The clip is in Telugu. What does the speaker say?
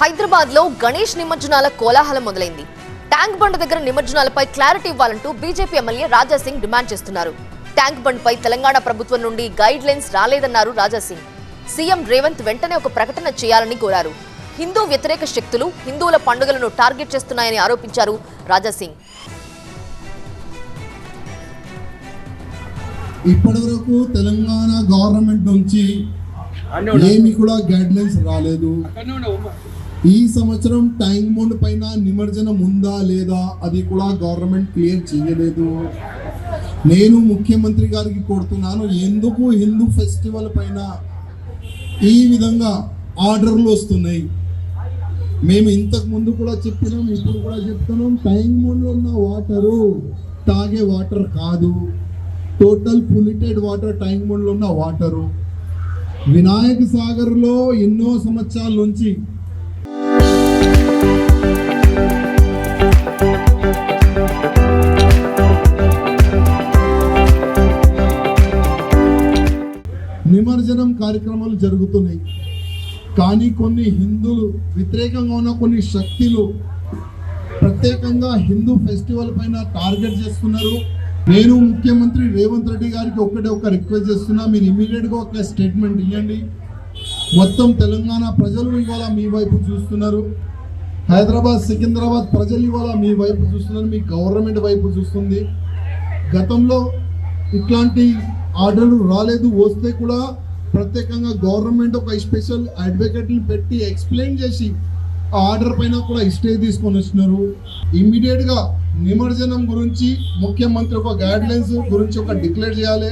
హైదరాబాద్లో గణేష్ నిమజ్జనాల కోలాహలం మొదలైంది. ట్యాంక్ బండ్ దగ్గర నిమజ్జనాలపై clarity ఇవ్వాలంటూ BJP MLA Raja Singh demand చేస్తున్నారు. ట్యాంక్ బండ్ పై తెలంగాణ ప్రభుత్వం నుండి గైడ్ లైన్స్ రాలేదన్నారు రాజా సింగ్ సీఎం రేవంత్ వెంటనే ఒక ప్రకటన చేయాలని కోరారు. హిందూ వ్యతిరేక శక్తులు హిందువుల పండుగలను టార్గెట్ చేస్తున్నాయని ఆరోపించారు రాజా సింగ్ ఇప్పటి వరకు తెలంగాణ గవర్నమెంట్ నుంచి ఏమి కూడా గైడ్ లైన్స్ రాలేదు. ఈ సంవత్సరం ట్యాంక్ బోండ్ పైన నిమజ్జనం ఉందా లేదా అది కూడా గవర్నమెంట్ క్లియర్ చేయలేదు. నేను ముఖ్యమంత్రి గారికి కోరుతున్నాను ఎందుకు హిందూ ఫెస్టివల్ పైన ఈ విధంగా ఆర్డర్లు వస్తున్నాయి? మేము ఇంతకు ముందు కూడా చెప్పినాం ఇప్పుడు కూడా చెప్తున్నాం ట్యాంక్ బోండ్లో ఉన్న వాటరు తాగే వాటర్ కాదు. టోటల్ పొల్యూటెడ్ వాటర్ ట్యాంక్ బండ్లో ఉన్న వాటరు. వినాయక సాగర్లో ఎన్నో సంవత్సరాల నుంచి నిమజ్జనం కార్యక్రమాలు జరుగుతున్నాయి. కానీ కొన్ని హిందువులు వ్యతిరేకంగా ఉన్న కొన్ని శక్తులు ప్రత్యేకంగా హిందూ ఫెస్టివల్ పైన టార్గెట్ చేస్తున్నారు. నేను ముఖ్యమంత్రి రేవంత్ రెడ్డి గారికి ఒక్కటే ఒక రిక్వెస్ట్ చేస్తున్నా మీరు ఇమీడియట్గా ఒక స్టేట్మెంట్ ఇవ్వండి మొత్తం తెలంగాణ ప్రజలు ఇవాళ మీ వైపు చూస్తున్నారు. హైదరాబాద్ సికింద్రాబాద్ ప్రజలు ఇవాళ మీ వైపు చూస్తున్నారు మీ గవర్నమెంట్ వైపు చూస్తుంది. గతంలో ఇట్లాంటి ఆర్డర్లు రాలేదు. వస్తే కూడా ప్రత్యేకంగా గవర్నమెంట్ ఒక స్పెషల్ అడ్వకేట్ని పెట్టి ఎక్స్ప్లెయిన్ చేసి ఆ ఆర్డర్ పైన కూడా స్టే తీసుకొని వచ్చినారు. ఇమ్మీడియట్గా నిమజ్జనం గురించి ముఖ్యమంత్రి ఒక గైడ్లైన్స్ గురించి ఒక డిక్లేర్ చేయాలి.